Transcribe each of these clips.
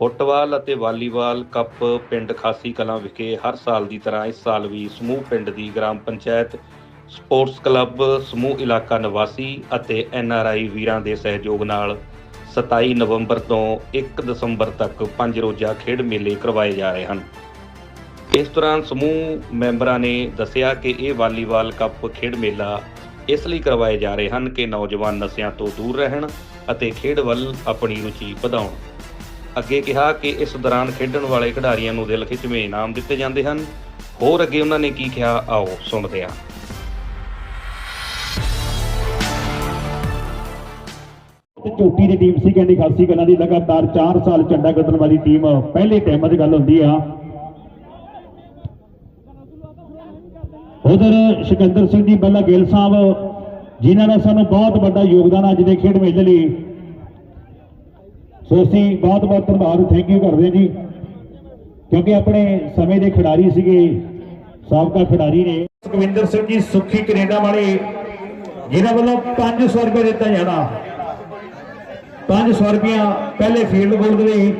Football ਅਤੇ volleyball cup ਪਿੰਡ ਖਾਸੀ ਕਲਾਂ ਵਿਖੇ ਹਰ ਸਾਲ ਦੀ ਤਰ੍ਹਾਂ ਇਸ ਸਾਲ ਵੀ ਸਮੂਹ ਪਿੰਡ ਦੀ ਗ੍ਰਾਮ ਪੰਚਾਇਤ, ਸਪੋਰਟਸ ਕਲੱਬ, ਸਮੂਹ ਇਲਾਕਾ ਨਿਵਾਸੀ ਅਤੇ ਐਨ ਆਰ ਆਈ ਵੀਰਾਂ ਦੇ ਸਹਿਯੋਗ ਨਾਲ 27 ਨਵੰਬਰ ਤੋਂ 1 ਦਸੰਬਰ ਤੱਕ ਪੰਜ ਰੋਜ਼ਾ ਖੇਡ ਮੇਲੇ ਕਰਵਾਏ ਜਾ ਰਹੇ ਹਨ। ਇਸ ਦੌਰਾਨ ਸਮੂਹ ਮੈਂਬਰਾਂ ਨੇ ਦੱਸਿਆ ਕਿ ਇਹ ਵਾਲੀਬਾਲ ਕੱਪ ਖੇਡ ਮੇਲਾ ਇਸ ਲਈ ਕਰਵਾਏ ਜਾ ਰਹੇ ਹਨ ਕਿ ਨੌਜਵਾਨ ਨਸ਼ਿਆਂ ਤੋਂ ਦੂਰ ਰਹਿਣ ਅਤੇ ਖੇਡ ਵੱਲ ਆਪਣੀ ਰੁਚੀ ਵਧਾਉਣ। ਅੱਗੇ ਕਿਹਾ ਕਿ ਇਸ ਦੌਰਾਨ ਖੇਡਣ ਵਾਲੇ ਖਿਡਾਰੀਆਂ ਨੂੰ ਦਿਲ ਖਿੱਚਵੇਂ ਇਨਾਮ ਦਿੱਤੇ ਜਾਂਦੇ ਹਨ। ਹੋਰ ਅੱਗੇ ਉਹਨਾਂ ਨੇ ਕੀ ਕਿਹਾ, ਆਓ ਸੁਣਦੇ ਹਾਂ। ਝੋਟੀ ਦੀ ਟੀਮ ਸੀ, ਕਹਿੰਦੀ ਖਾਸੀ ਕਲਾਂ ਦੀ, ਲਗਾਤਾਰ 4 ਸਾਲ ਝੰਡਾ ਗੱਡਣ ਵਾਲੀ ਟੀਮ ਪਹਿਲੇ ਟਾਈਮ ਦੀ ਗੱਲ ਹੁੰਦੀ ਆ। ਉਧਰ ਸਿਕੰਦਰ ਸਿੰਘ ਜੀ ਬੱਲਾ ਗਿੱਲ ਸਾਹਿਬ, ਜਿਨ੍ਹਾਂ ਨੇ ਸਾਨੂੰ ਬਹੁਤ ਵੱਡਾ ਯੋਗਦਾਨ ਅੱਜ ਦੇ ਖੇਡ ਮੇਲੇ ਲਈ ਸੋ ਅਸੀਂ ਬਹੁਤ ਬਹੁਤ ਧੰਨਵਾਦ ਥੈਂਕ ਯੂ ਕਰਦੇ ਹਾਂ ਜੀ। ਕਿਉਂਕਿ ਆਪਣੇ ਸਮੇਂ ਦੇ ਖਿਡਾਰੀ ਸੀਗੇ, ਸਾਬਕਾ ਖਿਡਾਰੀ ਨੇ। ਸੁਖਵਿੰਦਰ ਸਿੰਘ ਜੀ ਸੁੱਖੀ ਕੈਨੇਡਾ ਵਾਲੇ ਜਿਹਨਾਂ ਵੱਲੋਂ 500 ਰੁਪਏ ਦਿੱਤਾ ਜਾਣਾ। 500 ਰੁਪਇਆ ਪਹਿਲੇ ਫੀਲਡ ਗੋਲ ਦੇ ਲਈ।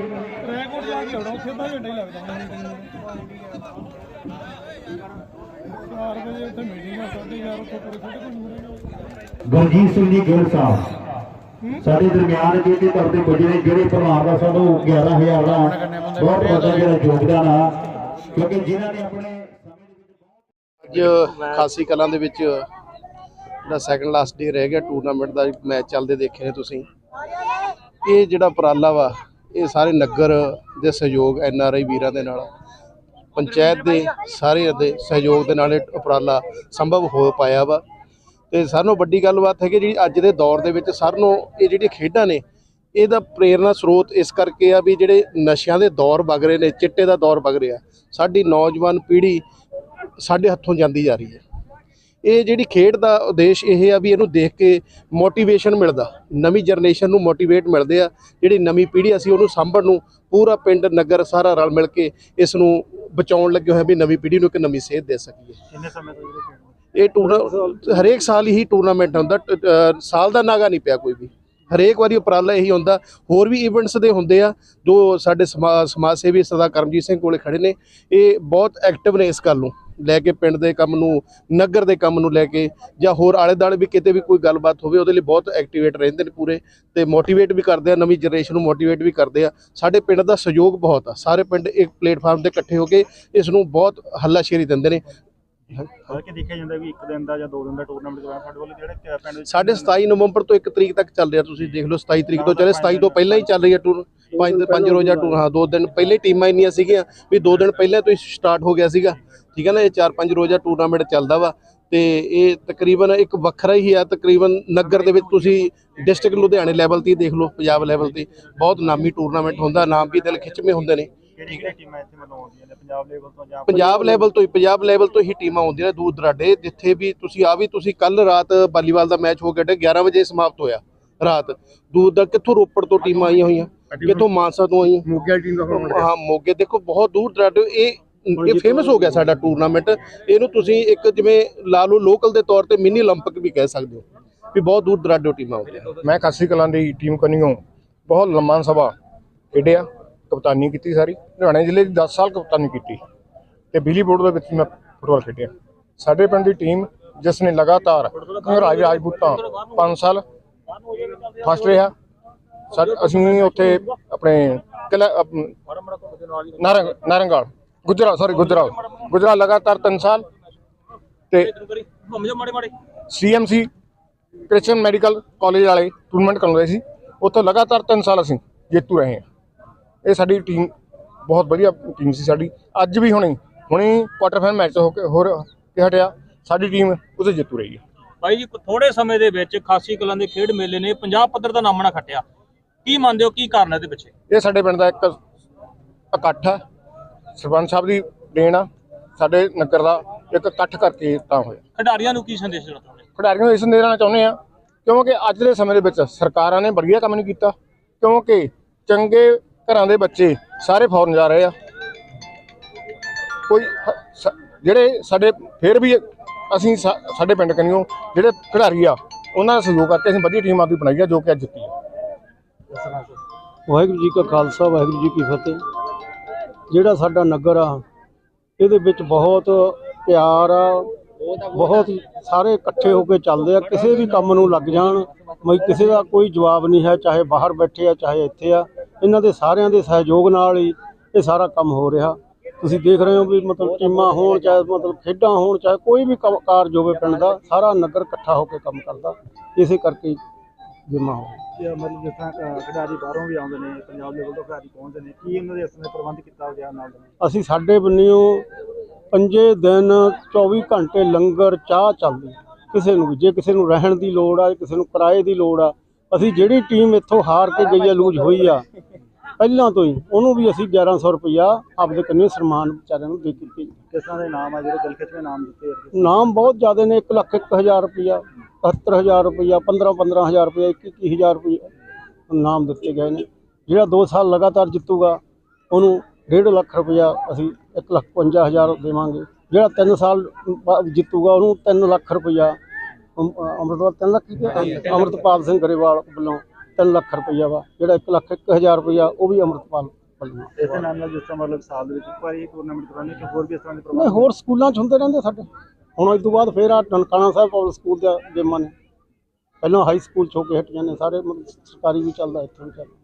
ਗੁਰਜੀਤ ਸਿੰਘ ਜੀ ਗਿੱਲ ਸਾਹਿਬ। ਸਾਡੇ ਦਰਮਿਆਨ ਜੀ ਦੇ ਤੌਰ ਤੇ ਪੁੱਜੇ ਨੇ ਜਿਹੜੇ ਪਰਿਵਾਰ ਦਾ ਸਾਨੂੰ 11000 ਦਾ ਬਹੁਤ ਵੱਡਾ ਜਿਹੜਾ ਯੋਗਦਾਨ ਆ ਕਿਉਂਕਿ ਜਿਨ੍ਹਾਂ ਨੇ ਆਪਣੇ ਅੱਜ ਖਾਸੀ ਕਲਾਂ ਦੇ ਵਿੱਚ ਜਿਹੜਾ ਸੈਕੰਡ ਲਾਸਟ ਡੇ ਰਹਿ ਗਿਆ ਟੂਰਨਾਮੈਂਟ ਦਾ ਮੈਚ ਚੱਲਦੇ ਦੇਖੇ ਨੇ ਤੁਸੀਂ। ਇਹ ਜਿਹੜਾ ਉਪਰਾਲਾ ਵਾ ਇਹ ਸਾਰੇ ਨਗਰ ਦੇ ਸਹਿਯੋਗ ਐਨ ਆਰ ਆਈ ਵੀਰਾਂ ਦੇ ਨਾਲ ਪੰਚਾਇਤ ਦੇ ਸਾਰੇ ਦੇ ਸਹਿਯੋਗ ਦੇ ਨਾਲ ਇਹ ਉਪਰਾਲਾ ਸੰਭਵ ਹੋ ਪਾਇਆ ਵਾ। ਤੇ ਸਾਰਿਆਂ ਨਾਲੋਂ ਵੱਡੀ ਗੱਲਬਾਤ ਹੈ ਕਿ ਜਿਹੜੀ ਅੱਜ ਦੇ ਦੌਰ ਦੇ ਵਿੱਚ ਸਾਰਿਆਂ ਨੂੰ ਇਹ ਜਿਹੜੀਆਂ ਖੇਡਾਂ ਨੇ, ਇਹਦਾ ਪ੍ਰੇਰਨਾ ਸਰੋਤ ਇਸ ਕਰਕੇ ਆ ਵੀ ਜਿਹੜੇ ਨਸ਼ਿਆਂ ਦੇ ਦੌਰ ਵਗ ਰਹੇ ਨੇ, ਚਿੱਟੇ ਦਾ ਦੌਰ ਵਗ ਰਿਹਾ, ਸਾਡੀ ਨੌਜਵਾਨ ਪੀੜ੍ਹੀ ਸਾਡੇ ਹੱਥੋਂ ਜਾਂਦੀ ਜਾ ਰਹੀ ਹੈ। ਇਹ ਜਿਹੜੀ ਖੇਡ ਦਾ ਉਦੇਸ਼ ਇਹ ਆ ਵੀ ਇਹਨੂੰ ਦੇਖ ਕੇ ਮੋਟੀਵੇਸ਼ਨ ਮਿਲਦਾ, ਨਵੀਂ ਜਨਰੇਸ਼ਨ ਨੂੰ ਮੋਟੀਵੇਟ ਮਿਲਦੇ ਆ, ਜਿਹੜੀ ਨਵੀਂ ਪੀੜ੍ਹੀ ਅਸੀਂ ਉਹਨੂੰ ਸਾਂਭਣ ਨੂੰ ਪੂਰਾ ਪਿੰਡ, ਨਗਰ ਸਾਰਾ ਰਲ ਮਿਲ ਕੇ ਇਸ ਨੂੰ ਬਚਾਉਣ ਲੱਗੇ ਹੋਏ ਵੀ ਨਵੀਂ ਪੀੜ੍ਹੀ ਨੂੰ ਇੱਕ ਨਵੀਂ ਸੇਧ ਦੇ ਸਕੀਏ। ਕਿੰਨੇ ਸਮੇਂ ਤੋਂ ਜਿਹੜੇ ਇਹ ਟੂਰਨਾ ਹਰੇਕ ਸਾਲ ਹੀ ਟੂਰਨਾਮੈਂਟ ਹੁੰਦਾ, ਟ- ਸਾਲ ਦਾ ਨਾਗਾ ਨਹੀਂ ਪਿਆ ਕੋਈ ਵੀ। ਹਰੇਕ ਵਾਰੀ ਉਪਰਾਲਾ ਇਹੀ ਹੁੰਦਾ, ਹੋਰ ਵੀ ਇਵੈਂਟਸ ਦੇ ਹੁੰਦੇ ਆ ਜੋ ਸਾਡੇ ਸਮਾ- ਸਮਾਜ ਸੇਵੀ ਸਰਦਾਰ ਕਰਮਜੀਤ ਸਿੰਘ ਕੋਲੇ ਖੜੇ ਨੇ, ਇਹ ਬਹੁਤ ਐਕਟਿਵ ਨੇ ਇਸ ਗੱਲ ਨੂੰ। ਲੈ ਕੇ ਪਿੰਡ ਦੇ ਕੰਮ ਨੂੰ, ਨਗਰ ਦੇ ਕੰਮ ਨੂੰ ਲੈ ਕੇ, ਜਾਂ ਹੋਰ ਆਲੇ ਦਾਲੇ ਵੀ ਕਿਤੇ ਵੀ ਕੋਈ ਗੱਲਬਾਤ ਹੋਵੇ, ਉਹਦੇ ਲਈ ਬਹੁਤ ਐਕਟੀਵੇਟ ਰਹਿੰਦੇ ਨੇ ਪੂਰੇ, ਤੇ ਮੋਟੀਵੇਟ ਵੀ ਕਰਦੇ ਆ, ਨਵੀਂ ਜਨਰੇਸ਼ਨ ਨੂੰ ਮੋਟੀਵੇਟ ਵੀ ਕਰਦੇ ਆ। ਸਾਡੇ ਪਿੰਡ ਦਾ ਸਹਿਯੋਗ ਬਹੁਤ ਆ, ਸਾਰੇ ਪਿੰਡ ਇੱਕ ਪਲੇਟਫਾਰਮ ਤੇ ਇਕੱਠੇ ਹੋ ਕੇ ਇਸ ਨੂੰ ਬਹੁਤ ਹੱਲਾਸ਼ੇਰੀ ਦਿੰਦੇ ਨੇ। ਬਲਕਿ ਦੇਖਿਆ ਜਾਂਦਾ ਵੀ ਇੱਕ ਦਿਨ ਦਾ ਜਾਂ ਦੋ ਦਿਨ ਦਾ ਟੂਰਨਾਮੈਂਟ ਕਰਾਇਆ ਸਾਡੇ ਵੱਲ ਜਿਹੜੇ ਪਿੰਡ ਵਿੱਚ ਸਾਡੇ 27 ਨਵੰਬਰ ਤੋਂ 1 ਤਰੀਕ ਤੱਕ ਚੱਲ ਰਿਹਾ ਤੁਸੀਂ ਦੇਖ ਲਓ 27 ਤਰੀਕ ਤੋਂ ਚੱਲੇ 27 ਤੋਂ ਪਹਿਲਾਂ ਹੀ ਚੱਲ ਰਹੀ ਹੈ ਟੂਰ ਪੰਜ ਪੰਜ ਰੋਜ਼ਾ ਟੂਰ ਹਾਂ ਦੋ ਦਿਨ ਪਹਿਲੇ ਟੀਮਾਂ ਇੰਨੀਆਂ ਸੀਗੀਆਂ ਵੀ ਦੋ ਦਿਨ ਪਹਿਲਾਂ ਤੋਂ ਹੀ ਸਟਾਰਟ ਹੋ ਗਿਆ ਸੀਗਾ ਠੀਕ ਹੈ ਨਾ ਇਹ ਚਾਰ ਪੰਜ ਰੋਜ਼ਾ ਟੂਰਨਾਮੈਂਟ ਚੱਲਦਾ ਵਾ ਤੇ ਇਹ ਤਕਰੀਬਨ ਇੱਕ ਵੱਖਰਾ ਹੀ ਆ ਤਕਰੀਬਨ ਨਗਰ ਦੇ ਵਿੱਚ ਤੁਸੀਂ ਡਿਸਟ੍ਰਿਕਟ ਲੁਧਿਆਣੇ ਲੈਵਲ ਤੇ ਦੇਖ ਲਓ ਪੰਜਾਬ ਲੈਵਲ ਤੇ ਬਹੁਤ ਨਾਮੀ ਟੂਰਨਾਮੈਂਟ ਹੁੰਦਾ ਨਾਮ ਵੀ ਦਿਲ ਖਿੱਚਵੇਂ ਹੁੰਦੇ ਨੇ। ਕਿਹੜੀ ਕਿਹੜੀ ਟੀਮਾਂ ਇੱਥੇ ਮਤਲਬ ਆਉਂਦੀਆਂ ਨੇ ਪੰਜਾਬ ਲੈਵਲ ਤੋਂ ਜਾਂ ਪੰਜਾਬ ਲੈਵਲ ਤੋਂ ਹੀ ਪੰਜਾਬ ਲੈਵਲ ਤੋਂ ਹੀ ਟੀਮਾਂ ਆਉਂਦੀਆਂ ਨੇ ਦੂਰ ਦਰਾਡੇ ਜਿੱਥੇ ਵੀ ਤੁਸੀਂ ਆ ਵੀ ਤੁਸੀਂ ਕੱਲ ਰਾਤ ਵਾਲੀਬਾਲ ਦਾ ਮੈਚ ਹੋ ਗਿਆ 11 ਵਜੇ ਸਮਾਪਤ ਹੋਇਆ ਰਾਤ ਦੂਰ ਦਾ ਕਿੱਥੋਂ ਰੋਪੜ ਤੋਂ ਟੀਮਾਂ ਆਈਆਂ ਹੋਈਆਂ ਕਿੱਥੋਂ ਮਾਨਸਾ ਤੋਂ ਆਈਆਂ ਮੋਗੇ ਟੀਮ ਦਾ ਹਾਂ ਮੋਗੇ ਦੇਖੋ ਬਹੁਤ ਦੂਰ ਦਰਾਡੇ ਇਹ ਇਹ ਫੇਮਸ ਹੋ ਗਿਆ ਸਾਡਾ ਟੂਰਨਾਮੈਂਟ ਇਹਨੂੰ ਤੁਸੀਂ ਇੱਕ ਜਿਵੇਂ ਲਾ ਲਓ ਲੋਕਲ ਦੇ ਤੌਰ ਤੇ ਮਿਨੀ 올림픽 ਵੀ ਕਹਿ ਸਕਦੇ ਹੋ ਵੀ ਬਹੁਤ ਦੂਰ ਦਰਾਡੇ ਟੀਮਾਂ ਆਉਂਦੀਆਂ ਮੈਂ ਖਾਸੀ ਕਲਾਂ ਦੀ ਟੀਮ ਕਨੀਓ ਬਹੁਤ ਲੰਮਾ ਸਭਾ ਖੇਡਿਆ ਕਪਤਾਨੀ ਕੀਤੀ ਸਾਰੀ। ਲੁਧਿਆਣੇ ਜ਼ਿਲ੍ਹੇ ਦੀ 10 ਸਾਲ ਕਪਤਾਨੀ ਕੀਤੀ। ਤੇ ਬਿਜਲੀ ਬੋਰਡ ਦੇ ਵਿੱਚ ਮੈਂ ਫੁੱਟਬਾਲ ਖੇਡਿਆ। ਸਾਡੇ ਪਿੰਡ ਦੀ ਟੀਮ ਜਿਸ ਨੇ ਲਗਾਤਾਰ ਰਾਜ ਰਾਜਪੂਤਾਂ 5 ਸਾਲ ਫਸਟ ਰਿਹਾ। ਸਾਡੇ ਅਸੀਂ ਉੱਥੇ ਆਪਣੇ ਕਿਲਾ ਅਪ- ਨਾਰੰਗਾਲ ਗੁਜਰਾ ਸੌਰੀ ਗੁਜਰਾ ਗੁਜਰਾ ਲਗਾਤਾਰ 3 ਸਾਲ। ਤੇ ਸੀਐਮਸੀ ਕ੍ਰਿਸਚੀਅਨ ਮੈਡੀਕਲ ਕਾਲਜ ਵਾਲੇ ਟੂਰਨਾਮੈਂਟ ਕਰਵਾਉਂਦੇ ਸੀ। ਉੱਥੇ ਲਗਾਤਾਰ 3 ਸਾਲ ਅਸੀਂ ਜੇਤੂ ਰਹੇ ਹਾਂ। ਇਹ ਸਾਡੀ ਟੀਮ ਬਹੁਤ ਵਧੀਆ ਟੀਮ ਸੀ ਸਾਡੀ। ਅੱਜ ਵੀ ਹੁਣੇ ਹੁਣੇ ਕੁਆਟਰ ਫਾਈਨਲ ਮੈਚ ਹੋ ਕੇ ਹੋਰ ਕੇ ਹਟਿਆ ਸਾਡੀ ਟੀਮ ਉਹਦੇ ਜੇਤੂ ਰਹੀ ਹੈ। ਭਾਈ ਜੀ ਥੋੜੇ ਸਮੇਂ ਦੇ ਵਿੱਚ ਖਾਸੀ ਕਲਾਂ ਦੇ ਖੇਡ ਮੇਲੇ ਨੇ ਪੰਜਾਬ ਪੱਧਰ ਦਾ ਨਾਮਣਾ ਖੱਟਿਆ। ਕੀ ਮੰਨਦੇ ਹੋ ਕੀ ਕਾਰਨ ਹੈ ਇਹਦੇ ਪਿੱਛੇ? ਇਹ ਸਾਡੇ ਪਿੰਡ ਦਾ ਇੱਕ ਇਕੱਠ ਹੈ ਸਰਪੰਚ ਸਾਹਿਬ ਦੀ ਦੇਣ ਆ ਸਾਡੇ ਨਗਰ ਦਾ ਇੱਕ ਇਕੱਠ ਕਰਕੇ ਤਾਂ ਹੋਇਆ। ਖਿਡਾਰੀਆਂ ਨੂੰ ਕੀ ਸੰਦੇਸ਼ ਦੇਣਾ ਚਾਹੁੰਦੇ ਖਿਡਾਰੀਆਂ ਨੂੰ ਇਸ ਸੰਦੇਸ਼ ਦੇਣਾ ਚਾਹੁੰਦੇ ਆ ਕਿਉਂਕਿ ਅੱਜ ਦੇ ਸਮੇਂ ਦੇ ਵਿੱਚ ਸਰਕਾਰਾਂ ਨੇ ਵਧੀਆ ਕੰਮ ਨਹੀਂ ਕੀਤਾ ਕਿਉਂਕਿ ਚੰਗੇ ਘਰਾਂ ਦੇ ਬੱਚੇ ਸਾਰੇ ਫੌਰਨ ਜਾ ਰਹੇ ਆ। ਕੋਈ ਸ- ਜਿਹੜੇ ਸਾਡੇ, ਫਿਰ ਵੀ ਅਸੀਂ ਸਾ- ਸਾਡੇ ਪਿੰਡ ਕਨੀਓ, ਜਿਹੜੇ ਖਿਡਾਰੀ ਆ, ਉਹਨਾਂ ਦਾ ਸਹਿਯੋਗ ਕਰਕੇ ਅਸੀਂ ਵਧੀਆ ਟੀਮ ਆਪਦੀ ਬਣਾਈ ਆ ਜੋ ਕਿ ਅੱਜ ਜਿੱਤੀ ਆ। ਵਾਹਿਗੁਰੂ ਜੀ ਕਾ ਖਾਲਸਾ, ਵਾਹਿਗੁਰੂ ਜੀ ਕੀ ਫਤਿਹ। ਜਿਹੜਾ ਸਾਡਾ ਨਗਰ ਆ, ਇਹਦੇ ਵਿੱਚ ਬਹੁਤ ਪਿਆਰ ਆ, ਬਹੁਤ ਸਾਰੇ ਇਕੱਠੇ ਹੋ ਕੇ ਚੱਲਦੇ ਆ, ਕਿਸੇ ਵੀ ਕੰਮ ਨੂੰ ਲੱਗ ਜਾਣ ਮਈ ਕਿਸੇ ਦਾ ਕੋਈ ਜਵਾਬ ਨਹੀਂ ਹੈ, ਚਾਹੇ ਬਾਹਰ ਬੈਠੇ ਆ, ਚਾਹੇ ਇੱਥੇ ਆ। ਇਹਨਾਂ ਦੇ ਸਾਰਿਆਂ ਦੇ ਸਹਿਯੋਗ ਨਾਲ ਹੀ ਇਹ ਸਾਰਾ ਕੰਮ ਹੋ ਰਿਹਾ ਤੁਸੀਂ ਦੇਖ ਰਹੇ ਹੋ ਵੀ ਮਤਲਬ ਟੀਮਾਂ ਹੋਣ ਚਾਹੇ ਮਤਲਬ ਖੇਡਾਂ ਹੋਣ ਚਾਹੇ ਕੋਈ ਵੀ ਕਾਰਜ ਹੋਵੇ ਪਿੰਡ ਦਾ ਸਾਰਾ ਨਗਰ ਇਕੱਠਾ ਹੋ ਕੇ ਕੰਮ ਕਰਦਾ ਇਸੇ ਕਰਕੇ ਜਿੰਮਾ ਹੋ ਰਿਹਾ। ਮਤਲਬ ਜਿਸ ਤਰ੍ਹਾਂ ਅ, ਖਿਡਾਰੀ ਬਾਹਰੋਂ ਵੀ ਆਉਂਦੇ ਨੇ ਪੰਜਾਬ ਲੈਵਲ ਤੋਂ ਖਿਡਾਰੀ ਪਹੁੰਚਦੇ ਨੇ ਕੀ ਇਹਨਾਂ ਦੇ ਇਸ ਸਮੇਂ ਪ੍ਰਬੰਧ ਕੀਤਾ ਗਿਆ ਨਾਲ ਦੇ ਨਾਲ? ਅਸੀਂ ਸਾਡੇ ਬੰਨਿਓ ਪੰਜੇ ਦਿਨ 24 ਘੰਟੇ ਲੰਗਰ ਚਾਹ ਚੱਲਦੀ। ਕਿਸੇ ਨੂੰ ਜੇ ਕਿਸੇ ਨੂੰ ਰਹਿਣ ਦੀ ਲੋੜ ਆ ਕਿਸੇ ਨੂੰ ਕਿਰਾਏ ਦੀ ਲੋੜ ਆ ਅਸੀਂ ਜਿਹੜੀ ਟੀਮ ਇੱਥੋਂ ਹਾਰ ਕੇ ਗਈ ਆ ਲੂਜ ਹੋਈ ਆ ਪਹਿਲਾਂ ਤੋਂ ਹੀ ਉਹਨੂੰ ਵੀ ਅਸੀਂ 1100 ਰੁਪਇਆ ਆਪਦੇ ਕੰਨੇ ਸਨਮਾਨ ਵਿਚਾਰਿਆਂ ਨੂੰ ਦੇ ਦਿੱਤੀ ਕਿਸ ਤਰ੍ਹਾਂ ਦੇ ਨਾਮ ਆ ਜਿਹੜੇ ਦਿਲ ਖਿੱਚਵੇਂ ਨਾਮ ਦਿੱਤੇ ਆ ਨਾਮ ਬਹੁਤ ਜ਼ਿਆਦਾ ਨੇ 1 ਲੱਖ 1000 ਰੁਪਇਆ 71000 ਰੁਪਇਆ 15 15000 ਰੁਪਇਆ 21000 ਰੁਪਇਆ ਨਾਮ ਦਿੱਤੇ ਗਏ ਨੇ। ਜਿਹੜਾ 2 ਸਾਲ ਲਗਾਤਾਰ ਜਿੱਤੂਗਾ ਉਹਨੂੰ 1.5 ਲੱਖ ਰੁਪਇਆ ਅਸੀਂ 1 ਲੱਖ 55000 ਦੇਵਾਂਗੇ। ਜਿਹੜਾ 3 ਸਾਲ ਜਿੱਤੂਗਾ ਉਹਨੂੰ 3 ਲੱਖ ਰੁਪਇਆ ਅਮ- ਅੰਮ੍ਰਿਤਪਾਲ 3 ਲੱਖ? ਅੰਮ੍ਰਿਤਪਾਲ ਸਿੰਘ ਗਰੇਵਾਲ ਵੱਲੋਂ 3 ਲੱਖ ਰੁਪਇਆ ਵਾ ਜਿਹੜਾ 1 ਲੱਖ 1000 ਰੁਪਇਆ ਉਹ ਵੀ ਅੰਮ੍ਰਿਤਪਾਲ ਵੱਲੋਂ ਇਸੇ ਨਾਲ ਨਾਲ ਜਿਸ ਤਰ੍ਹਾਂ ਮਤਲਬ ਸਾਲ ਦੇ ਵਿੱਚ ਇੱਕ ਵਾਰੀ ਟੂਰਨਾਮੈਂਟ ਕਰਾਉਂਦੇ ਕਿ ਹੋਰ ਵੀ ਇਸ ਤਰ੍ਹਾਂ ਦੇ ਨਹੀਂ ਪ੍ਰਬੰਧ ਹੋਰ ਸਕੂਲਾਂ 'ਚ ਹੁੰਦੇ ਰਹਿੰਦੇ ਸਾਡੇ। ਹੁਣ ਇਸ ਤੋਂ ਬਾਅਦ ਫੇਰ ਆ ਨਨਕਾਣਾ ਸਾਹਿਬ ਪਬਲਿਕ ਸਕੂਲ ਦਾ ਗੇਮਾਂ ਨੇ। ਪਹਿਲਾਂ ਹਾਈ ਸਕੂਲ 'ਚ ਹੋ ਕੇ ਹਟੀਆਂ ਨੇ ਸਾਰੇ ਮਤਲਬ ਸਰਕਾਰੀ ਵੀ ਚੱਲਦਾ ਇੱਥੇ ਵੀ ਚੱਲਦਾ।